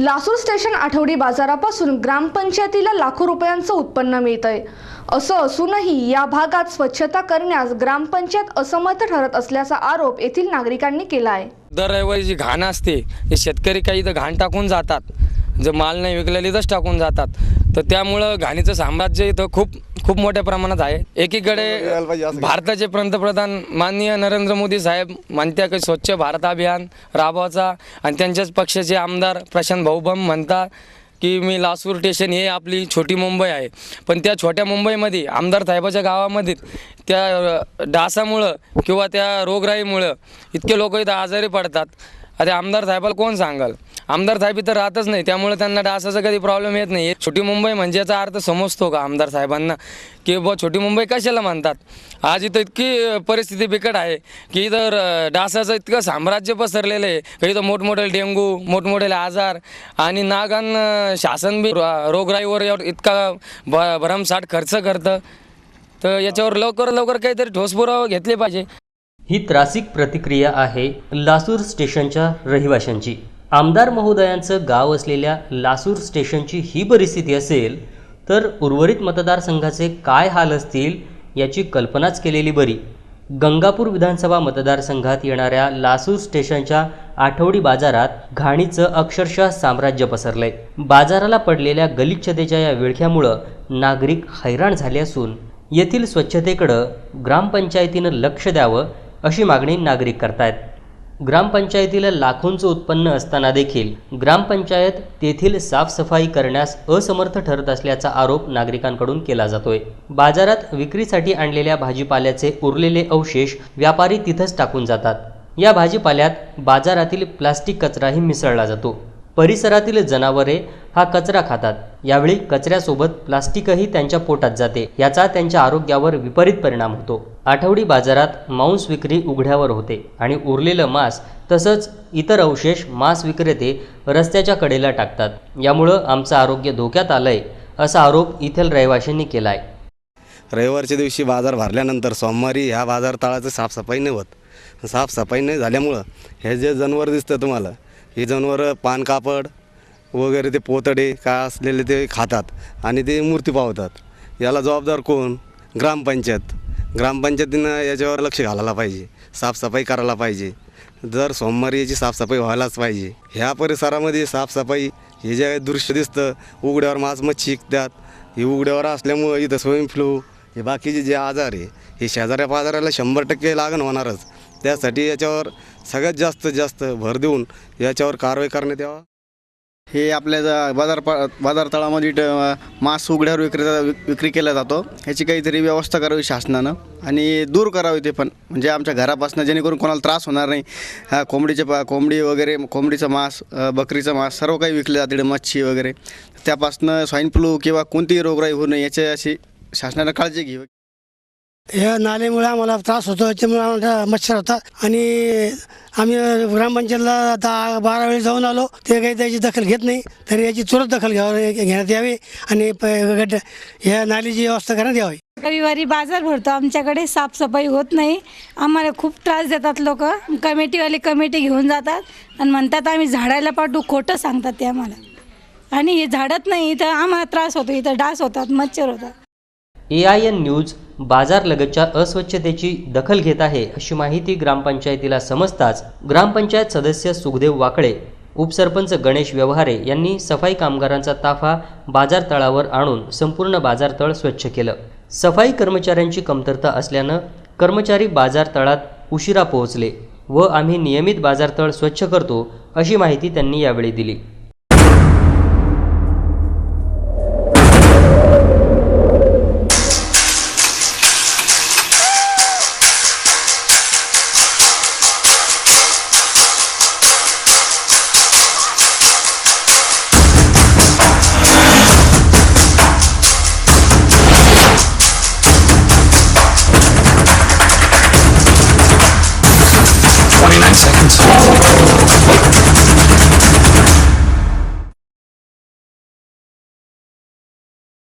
Lasur station आठवडी बाजारापासून ग्रामपंचायतीला लाखो रुपयांचं उत्पन्न मिळतंय. असं असूनही या भागात स्वच्छता करण्यास ग्रामपंचायत असमर्थ ठरत असल्याचा आरोप येथील नागरिकांनी केला आहे दर रविवारी जी घाण असते ते शेतकरी काही इथं घाण टाकून जातात जर माल नाही विकलेली तर टाकून जातात तर त्यामुळं घाणीचं साम्राज्य इथं खूप खूप मोठ्या प्रमाणात आहे. एकीकडे भारताचे पंतप्रधान माननीय नरेंद्र मोदी साहेब म्हणत्या की स्वच्छ भारत अभियान राबवायचा. आणि त्यांच्याच पक्षाचे आमदार प्रशांत भाऊबम म्हणतात की मी लासूर स्टेशन हे आपली छोटी मुंबई आहे. पण त्या छोट्या मुंबईमध्ये आमदार साहेबाच्या गावामध्ये त्या डासामुळं किंवा त्या रोगराईमुळं इतके लोक इथं आजारी पडतात. आता आमदार साहेबाला कोण सांगाल? आमदार साहेब इथं राहतच नाही त्यामुळे त्यांना डासाचा कधी प्रॉब्लेम येत नाही. छोटी मुंबई म्हणजे याचा अर्थ समजतो का आमदार साहेबांना? की बुवा छोटी मुंबई कशाला म्हणतात आज इथं इतकी परिस्थिती बिकट आहे की इथं डासाचं इतकं साम्राज्य पसरलेलं आहे. की इथं मोठमोठे डेंगू मोठमोठे आजार आणि नागान शासन बी रोगराईवर इतका भ भरमसाठ खर्च करतं. तर याच्यावर लवकर लवकर काहीतरी ठोस पुरावा घेतले पाहिजे. ही त्रासिक प्रतिक्रिया आहे लासूर स्टेशनच्या रहिवाशांची. आमदार महोदयांचं गाव असलेल्या लासूर स्टेशनची ही परिस्थिती असेल तर उर्वरित मतदारसंघाचे काय हाल असतील याची कल्पनाच केलेली बरी. गंगापूर विधानसभा मतदारसंघात येणाऱ्या लासूर स्टेशनच्या आठवडी बाजारात घाणीचं अक्षरशः साम्राज्य पसरलंय. बाजाराला पडलेल्या गलिच्छतेच्या या विळख्यामुळं नागरिक हैराण झाले असून येथील स्वच्छतेकडं ग्रामपंचायतीनं लक्ष द्यावं अशी मागणी नागरिक करतायत. ग्रामपंचायतीला लाखोंचं उत्पन्न असताना देखील ग्रामपंचायत तेथील साफसफाई करण्यास असमर्थ ठरत असल्याचा आरोप नागरिकांकडून केला जातोय. बाजारात विक्रीसाठी आणलेल्या भाजीपाल्याचे उरलेले अवशेष व्यापारी तिथंच टाकून जातात. या भाजीपाल्यात बाजारातील प्लास्टिक कचराही मिसळला जातो. परिसरातील जनावरे हा कचरा खातात. यावेळी कचऱ्यासोबत प्लास्टिकही त्यांच्या पोटात जाते. याचा त्यांच्या आरोग्यावर विपरीत परिणाम होतो. आठवडी बाजारात मांस विक्री उघड्यावर होते आणि उरलेलं मांस तसंच इतर अवशेष मांस विक्रेते रस्त्याच्या कडेला टाकतात. यामुळं आमचं आरोग्य धोक्यात आलंय असा आरोप इथल रहिवाशांनी केला आहे रविवारच्या दिवशी बाजार भरल्यानंतर सोमवारी ह्या बाजार तळाचं साफसफाई नाही होत. साफसफाई नाही झाल्यामुळं हे जे जनावर दिसतं तुम्हाला हे जनावरं पानकापड वगैरे ते पोतडे काय असलेले ते खातात आणि ते मूर्ती पावतात. याला जबाबदार कोण? ग्रामपंचायत. ग्रामपंचायतीनं याच्यावर लक्ष घालायला पाहिजे. साफसफाई करायला पाहिजे. दर सोमवारी याची साफसफाई व्हायलाच पाहिजे. ह्या परिसरामध्ये साफसफाई हे जे दृश्य दिसतं उघड्यावर मास मच्छी विकतात. हे उघड्यावर असल्यामुळं इथं स्वयं फ्लू हे बाकीचे जे आजार आहे हे शेजाऱ्या पाजाऱ्याला शंभर टक्के लागण होणारच. त्यासाठी याच्यावर सगळ्यात जास्त जास्त भर देऊन याच्यावर कारवाई करण्यात यावा. हे आपल्या बाजार बाजार तळामध्ये ट- मांस उघड्यावर विक्री विक्री केला जातो. ह्याची काहीतरी व्यवस्था करावी शासनानं आणि दूर करावी ते पण. म्हणजे आमच्या घरापासून जेणेकरून कोणाला त्रास होणार नाही. हा कोंबडीचे पा कोंबडी वगैरे कोंबडीचं मांस बकरीचं मांस सर्व काही विकले जाते मच्छी वगैरे. त्यापासनं स्वाईन फ्लू किंवा कोणतीही रोगराई होऊ नये याची अशी शासनानं काळजी घ्यावी. या नाल्यामुळे आम्हाला त्रास होतो त्यामुळे आम्हाला मच्छर होतात आणि आम्ही ग्रामपंचायतला दहा बारा वेळी जाऊन आलो. ते काही त्याची दखल घेत नाही तरी याची तुरंत दखल घ्यावी घेण्यात यावी आणि प- ह्या नालीची व्यवस्था करण्यात यावी. रविवारी बाजार भरतो आमच्याकडे साफसफाई होत नाही. आम्हाला खूप त्रास देतात लोक. कमिटीवाले कमिटी घेऊन जातात आणि म्हणतात आम्ही झाडायला पाठवू. खोटं सांगतात ते आम्हाला. आणि हे झाडत नाही इथं आम्हाला त्रास होतो इथं डास होतात मच्छर होतात. ए आय एन न्यूज बाजारलगतच्या अस्वच्छतेची दखल घेत आहे अशी माहिती ग्रामपंचायतीला समजताच ग्रामपंचायत सदस्य सुखदेव वाकळे उपसरपंच गणेश व्यवहारे यांनी सफाई कामगारांचा ताफा बाजार तळावर आणून संपूर्ण बाजारतळ स्वच्छ केलं. सफाई कर्मचाऱ्यांची कमतरता असल्यानं कर्मचारी बाजार तळात उशिरा पोहोचले व आम्ही नियमित बाजारतळ स्वच्छ करतो अशी माहिती त्यांनी यावेळी दिली. 29 seconds.